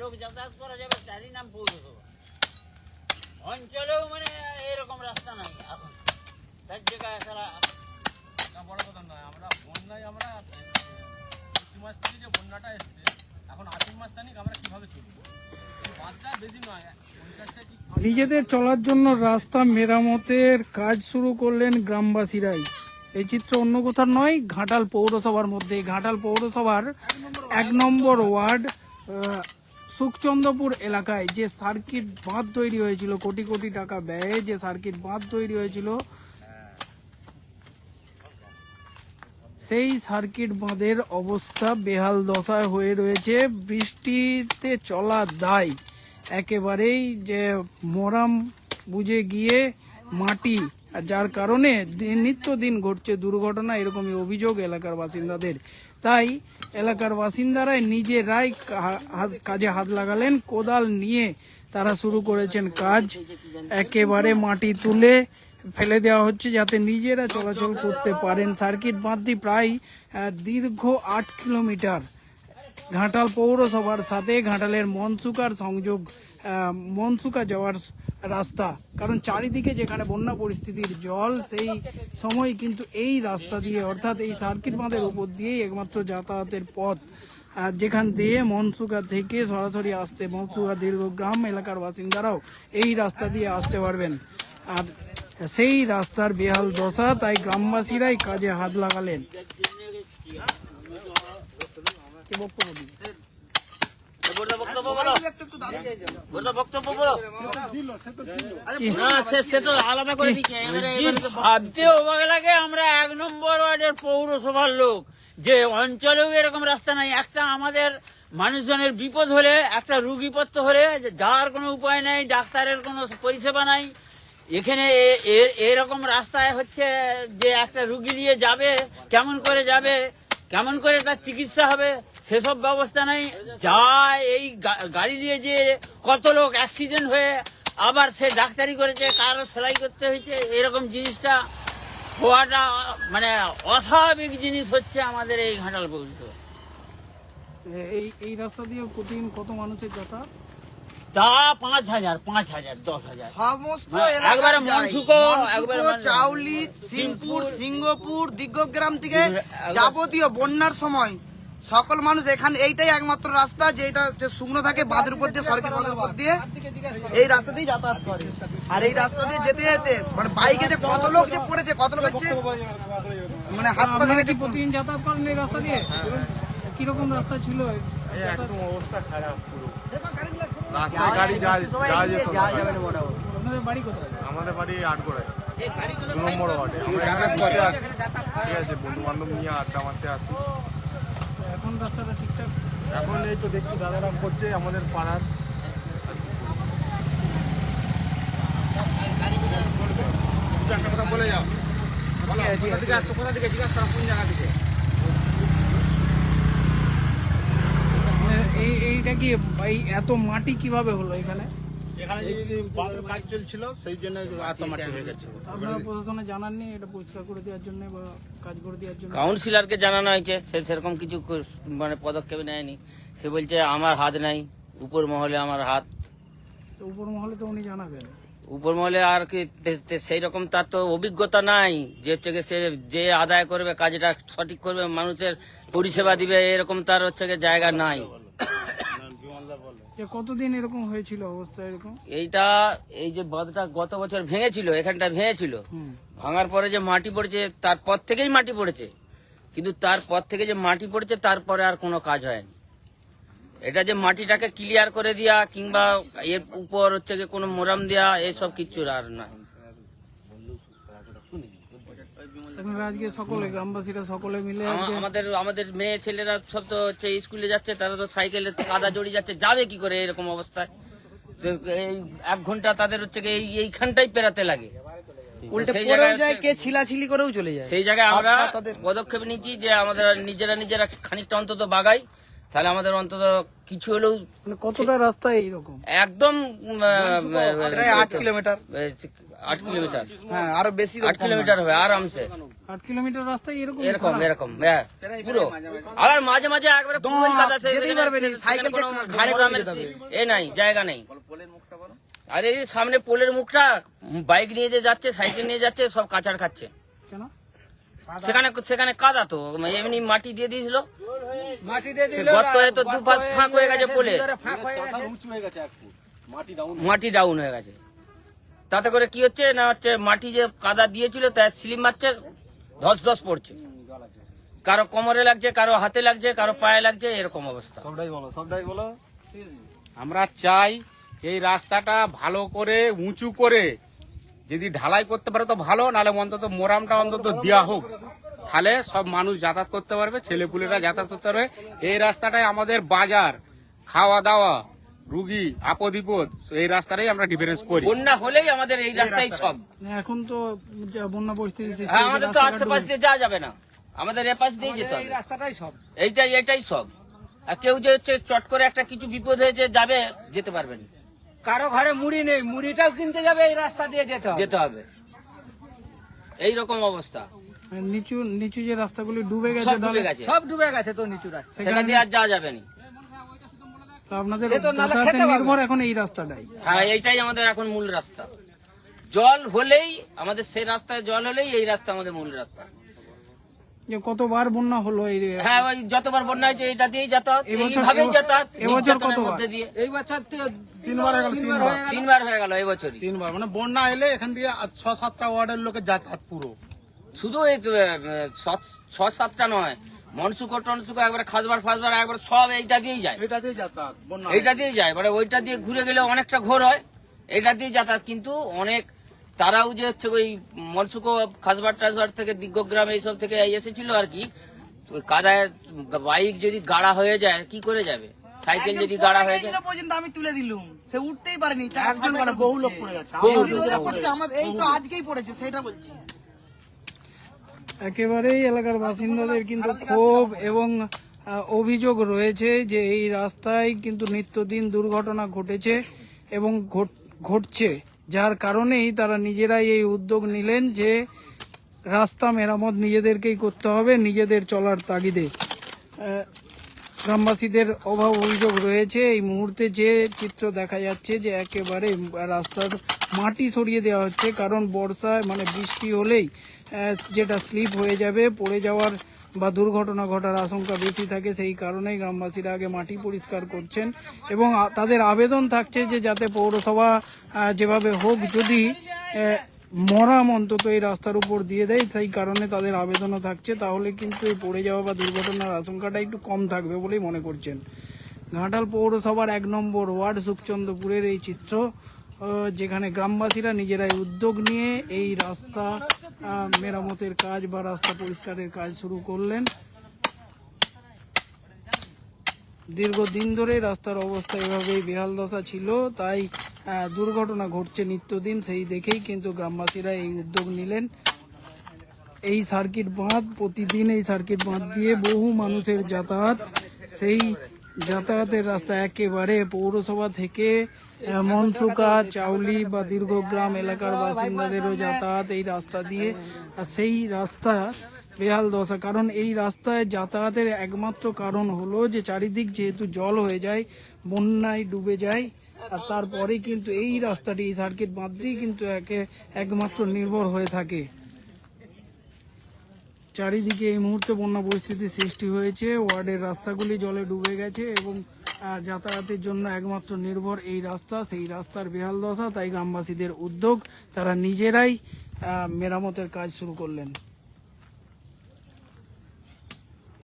লোক যাতায়াত করা যাবে তারই নাম পৌরসভা। অঞ্চলেও মানে এরকম রাস্তা নাই এখন। তার জায়গায় সারা বড় কথা নয় আমরা বন্যায় আমরা মাস থেকে যে বন্যাটা এসছে এখন আশ্বিন মাস তানিক আমরা কীভাবে চলবো? বাদটা বেশি নয় নিজেদের চলার জন্য রাস্তা মেরামতের কাজ শুরু করলেন গ্রামবাসীরাই। এই চিত্র অন্য কোথাও নয় ঘাটাল পৌরসভার মধ্যে। ঘাটাল পৌরসভার এক নম্বর ওয়ার্ড সুখচন্দ্রপুর এলাকায় যে সার্কিট বাঁধ তৈরি হয়েছিল, কোটি কোটি টাকা ব্যয়ে যে সার্কিট বাঁধ তৈরি হয়েছিল, সেই সার্কিট বাঁধের অবস্থা বেহাল দশায় হয়ে রয়েছে। বৃষ্টিতে চলা দায়, একেবারেই যে মরাম বুঝে গিয়ে মাটি আর যার কারণে দিন- নিত্যদিন ঘটছে দুর্ঘটনা, এরকমই অভিযোগ এলাকার বাসিন্দাদের। তাই এলাকার বাসিন্দারাই নিজেরাই কাজে হাত লাগালেন, কোদাল নিয়ে তারা শুরু করেছেন কাজ। একেবারে মাটি তুলে ফেলে দেওয়া হচ্ছে যাতে নিজেরা চলাচল করতে পারেন। সার্কিট বাঁধটি প্রায় দীর্ঘ আট কিলোমিটার। ঘাটাল পৌরসভার সাথে ঘাটালের মনসুকার সংযোগ মনসুকা যাওয়ার রাস্তা। কারণ চারিদিকে যেখানে বন্যা পরিস্থিতির জল, সেই সময় কিন্তু এই রাস্তা দিয়ে, অর্থাৎ এই সার্কিট বাঁধের উপর দিয়েই একমাত্র যাতায়াতের পথ। যেখান দিয়ে মনসুকা থেকে সরাসরি আসতে মনসুকা দীর্ঘগ্রাম এলাকার বাসিন্দারাও এই রাস্তা দিয়ে আসতে পারবেন। আর সেই রাস্তার বেহাল দশা তাই গ্রামবাসীরাই কাজে হাত লাগালেন। ভাবতে অবাক লাগে আমরা এক নম্বর ওয়ার্ডের পৌরসভার লোক। যে অঞ্চলেও এরকম রাস্তা নাই একটা আমাদের মানুষজনের বিপদ হলে একটা রুগীপত্র হলে যাওয়ার কোনো উপায় নেই ডাক্তারের কোনো পরিষেবা নাই এখানে এরকম রাস্তায় হচ্ছে যে একটা রুগী নিয়ে যাবে কেমন করে যাবে কেমন করে তার চিকিৎসা হবে সেসব ব্যবস্থা নেই। যা এই গাড়ি দিয়ে যে কত লোক অ্যাক্সিডেন্ট হয়ে আবার সে ডাক্তারি করেছে কারও সেলাই করতে হয়েছে এরকম জিনিসটা হওয়াটা মানে অস্বাভাবিক জিনিস হচ্ছে আমাদের এই ঘাটাল পৌরসভা এই এই রাস্তা দিয়ে প্রতিদিন কত মানুষের যাতায়াত? তা পাঁচ হাজার পাঁচ হাজার দশ হাজার। সমস্ত হ্যাঁ, একবারে একবারে চাউলি সিংপুর সিংহপুর দিগ্গগ্রাম থেকে যাবতীয় বন্যার সময় সকল মানুষ এখানে এইটাই একমাত্র রাস্তা যেটা হচ্ছে শুকনো থাকে বাঁধের উপর দিয়ে সরকারি বাঁধের উপর দিয়ে এই রাস্তা দিয়ে যাতায়াত করে। আর এই রাস্তা দিয়ে যেতে যেতে মানে বাইকে যে কত লোক যে পড়েছে কত লোক হচ্ছে মানে হাত পা আপনারা ভেঙে কি প্রতিদিন যাতায়াত করেন এই রাস্তা দিয়ে? কীরকম রাস্তা ছিল? একদম অবস্থা খারাপ পুরো। রাস্তায় গাড়ি যা যা যেত আপনাদের বাড়ি কোথায়? আমাদের বাড়ি আটগড়ায় দু নম্বর ওয়ার্ডে আমরা এখানে ঠিক আছে বন্ধু বান্ধব নিয়ে আড্ডা মারতে আসি। এখন রাস্তাটা ঠিকঠাক? এখন এই তো দেখছি দাদারা করছে আমাদের পাড়ার। একটা কথা বলে যাও কোথা থেকে আসছো কোথা থেকে জিজ্ঞাসা করো কোন জায়গা থেকে এই এইটা কি এই এত মাটি কীভাবে হলো এখানে? এখানে যে বাঁধের কাজ চলছিল সেই জন্য হয়ে গেছে। আপনারা প্রশাসনে জানাননি এটা পরিষ্কার করে দেওয়ার জন্য বা কাজ করে দেওয়ার জন্য? কাউন্সিলরকে জানানো হয়েছে সে সেরকম কিছু মানে পদক্ষেপ নেয়নি। সে বলছে আমার হাত নাই উপর মহলে আমার হাত। তো উপর মহলে তো উনি জানাবেন। উপর মহলে আর কি সেই রকম তার তো অভিজ্ঞতা নাই যে হচ্ছে গিয়ে সে যে আদায় করবে কাজটা সঠিক করবে মানুষের পরিষেবা দিবে এরকম তার হচ্ছে গিয়ে জায়গা নাই। কতদিন এরকম হয়েছিল অবস্থা এরকম? এইটা এই যে বাঁধটা গত বছর ভেঙেছিল এখানটা ভেঙেছিল। ভাঙার পরে যে মাটি পড়েছে তারপর থেকেই মাটি পড়েছে। কিন্তু তারপর থেকে যে মাটি পড়েছে তারপরে আর কোনো কাজ হয়নি। এটা যে মাটিটাকে ক্লিয়ার করে দেওয়া কিংবা এর উপর হচ্ছে কোনো মোরাম দেওয়া এসব কিছু আর নাই আপনারা আজকে সকলে গ্রামবাসীরা সকলে মিলে আজকে আমাদের আমাদের মেয়ে ছেলেরা সব তো হচ্ছে স্কুলে যাচ্ছে তারা তো সাইকেলে কাদা জড়িয়ে যাচ্ছে যাবে কি করে এরকম অবস্থায়? এই এক ঘণ্টা তাদের হচ্ছে এই- এইখানটাই পেরাতে লাগে। সেই জায়গায় যায় হচ্ছে- কে ছিলাছিলি করেও চলে যায়। সেই জায়গায় আমরা পদক্ষেপ নিচ্ছি যে আমাদের নিজেরা নিজেরা খানিকটা অন্তত বাগাই তাহলে আমাদের অন্তত কিছু হলেও মানে কতটা রাস্তা এইরকম? একদম আট কিলোমিটার। আট কিলোমিটার। হ্যাঁ আরও বেশি আট কিলোমিটার হবে আরামসে। আট কিলোমিটার রাস্তায় এরকম এরকম? এরকম হ্যাঁ পুরো। আবার মাঝে মাঝে একবারে সাইকেল। এ নাই জায়গা নেই। আর এই সামনে পোলের মুখটা বাইক নিয়ে যে যাচ্ছে সাইকেল নিয়ে যাচ্ছে সব কাঁচার খাচ্ছে। কেন? সেখানে সেখানে কাদা তো এমনি মাটি দিয়ে দিয়েছিল। মাটি দিয়ে সে গর্ত হয়ে তো দুপাশ ফাঁক হয়ে গেছে পোলে। হয়ে মাটি ডাউন হয়ে গেছে। তাতে করে কি হচ্ছে না হচ্ছে মাটি যে কাদা দিয়েছিল তার স্লিম মারছে ধস ধস পড়ছে। কারও কোমরে লাগছে কারও হাতে লাগছে কারও পায়ে লাগছে এরকম অবস্থা। সবটাই বলো সবটাই বলো। আমরা চাই এই রাস্তাটা ভালো করে উঁচু করে যদি ঢালাই করতে পারে তো ভালো নাহলে অন্তত মোরামটা অন্তত দেওয়া হোক। তাহলে সব মানুষ যাতায়াত করতে পারবে ছেলেপুলেরা যাতায়াত করতে পারবে। এই রাস্তাটাই আমাদের বাজার খাওয়া দাওয়া রুগী আপদ বিপদ এই রাস্তাটাই আমরা ডিফারেন্স করি। বন্যা হলেই আমাদের এই রাস্তায় সব। এখন তো বন্যা পরিস্থিতি হ্যাঁ আমাদের তো আশেপাশ দিয়ে যাওয়া যাবে না। আমাদের এ পাশ দিয়ে যেতে হবে। রাস্তাটাই সব। এইটাই এটাই সব। আর কেউ যে হচ্ছে চট করে একটা কিছু বিপদ হয়েছে যাবে যেতে পারবেন কারও ঘরে মুড়ি নেই মুড়িটাও কিনতে যাবে এই রাস্তা দিয়ে যেতে হবে। যেতে হবে। এই রকম অবস্থা। নিচু নিচু যে রাস্তাগুলি ডুবে গেছে সব ডুবে গেছে। সব ডুবে গেছে তো নিচু রাস্তা। সেটা দিয়ে আর যাওয়া যাবে না। আপনাদের। নির্ভর এখন এই রাস্তাটাই। হ্যাঁ এইটাই আমাদের এখন মূল রাস্তা। জল হলেই আমাদের সেই রাস্তায় জল হলেই এই রাস্তা আমাদের মূল রাস্তা। যে কতবার বন্যা হলো এই হ্যাঁ ওই যতবার বন্যা হয়েছে এটা দিয়েই যাতায়াত এইভাবেই যাতায়াত এবছর নির্যাতনের মধ্যে দিয়ে। এই বছর তিনবার হয়ে গেল তিনবার তিনবার। হয়ে গেল। এবছরই। তিনবার মানে বন্যা এলে এখান দিয়ে আর ছ সাতটা ওয়ার্ডের লোকের যাতায়াত পুরো। শুধু এই ছ সাতটা নয় মনসুকো টনসুকো একবার খাসবার ফাসবার একবার সব এইটা দিয়েই যায়। যাতায়াত এইটা দিয়ে যায় মানে ওইটা দিয়ে ঘুরে গেলে অনেকটা ঘোর হয় এটা দিয়ে যাতায়াত। কিন্তু অনেক তারাও যে হচ্ছে ওই মনসুকো খাসবার টাসবার থেকে দিগ্গগ্রাম এইসব থেকে এসেছিল আর কি ওই কাদায় বাইক যদি গাড়া হয়ে যায় কি করে যাবে? সাইকেল যদি গাড়া হয়ে যায়। পর্যন্ত আমি তুলে দিলুম সে উঠতেই পারেনি একজন মানে বহু লোক পড়ে গেছে এই তো আজকেই পড়েছে সেটা বলছি। একেবারেই এলাকার বাসিন্দাদের কিন্তু ক্ষোভ এবং অভিযোগ রয়েছে যে এই রাস্তায় কিন্তু নিত্যদিন দুর্ঘটনা ঘটেছে এবং ঘটছে। যার কারণেই তারা নিজেরাই এই উদ্যোগ নিলেন যে রাস্তা মেরামত নিজেদেরকেই করতে হবে, নিজেদের চলার তাগিদে। গ্রামবাসীদের অভাব অভিযোগ রয়েছে। এই মুহূর্তে যে চিত্র দেখা যাচ্ছে যে একেবারে রাস্তার মাটি সরিয়ে দেওয়া হচ্ছে, কারণ বর্ষায় মানে বৃষ্টি হলেই যেটা স্লিপ হয়ে যাবে, পড়ে যাওয়ার বা দুর্ঘটনা ঘটার আশঙ্কা বেশি থাকে, সেই কারণেই গ্রামবাসীরা আগে মাটি পরিষ্কার করছেন এবং তাদের আবেদন থাকছে যে যাতে পৌরসভা যেভাবে হোক যদি মরাম অন্তত এই রাস্তার উপর দিয়ে দেয়, সেই কারণে তাদের আবেদনও থাকছে। তাহলে কিন্তু এই পড়ে যাওয়া বা দুর্ঘটনার আশঙ্কাটা একটু কম থাকবে বলেই মনে করছেন। ঘাটাল পৌরসভার এক নম্বর ওয়ার্ড সুখচন্দ্রপুরের এই চিত্র যেখানে গ্রামবাসীরা নিজেরাই উদ্যোগ নিয়ে এই রাস্তা মেরামতের কাজ বা রাস্তা পরিষ্কারের কাজ শুরু করলেন। দীর্ঘদিন ধরে রাস্তার অবস্থা এভাবেই বেহাল দশা ছিল, তাই দুর্ঘটনা ঘটছে নিত্যদিন, সেই দেখেই কিন্তু গ্রামবাসীরা এই উদ্যোগ নিলেন। এই সার্কিট বাঁধ, প্রতিদিন এই সার্কিট বাঁধ দিয়ে বহু মানুষের যাতায়াত। সেই যাতায়াতের রাস্তা একেবারে পৌরসভা থেকে মন্ত্রকা চাউলি বা দীর্ঘগ্রাম এলাকার বাসিন্দাদেরও যাতায়াত এই রাস্তা দিয়ে। আর সেই রাস্তা বেহাল দশা, কারণ এই রাস্তায় যাতায়াতের একমাত্র কারণ হলো যে চারিদিক যেহেতু জল হয়ে যায়, বন্যায় ডুবে যায় আর তারপরে কিন্তু এই রাস্তাটি, এই সার্কিট বাঁধটি কিন্তু একে, একমাত্র নির্ভর হয়ে থাকে। চারিদিকে এই মুহূর্তে বন্যা পরিস্থিতি সৃষ্টি হয়েছে। ওয়ার্ডের রাস্তাগুলি জলে ডুবে গেছে এবং যাতায়াতের জন্য একমাত্র নির্ভর এই রাস্তা। সেই রাস্তার বেহাল দশা, তাই গ্রামবাসীদের উদ্যোগ, তারা নিজেরাই মেরামতের কাজ শুরু করলেন।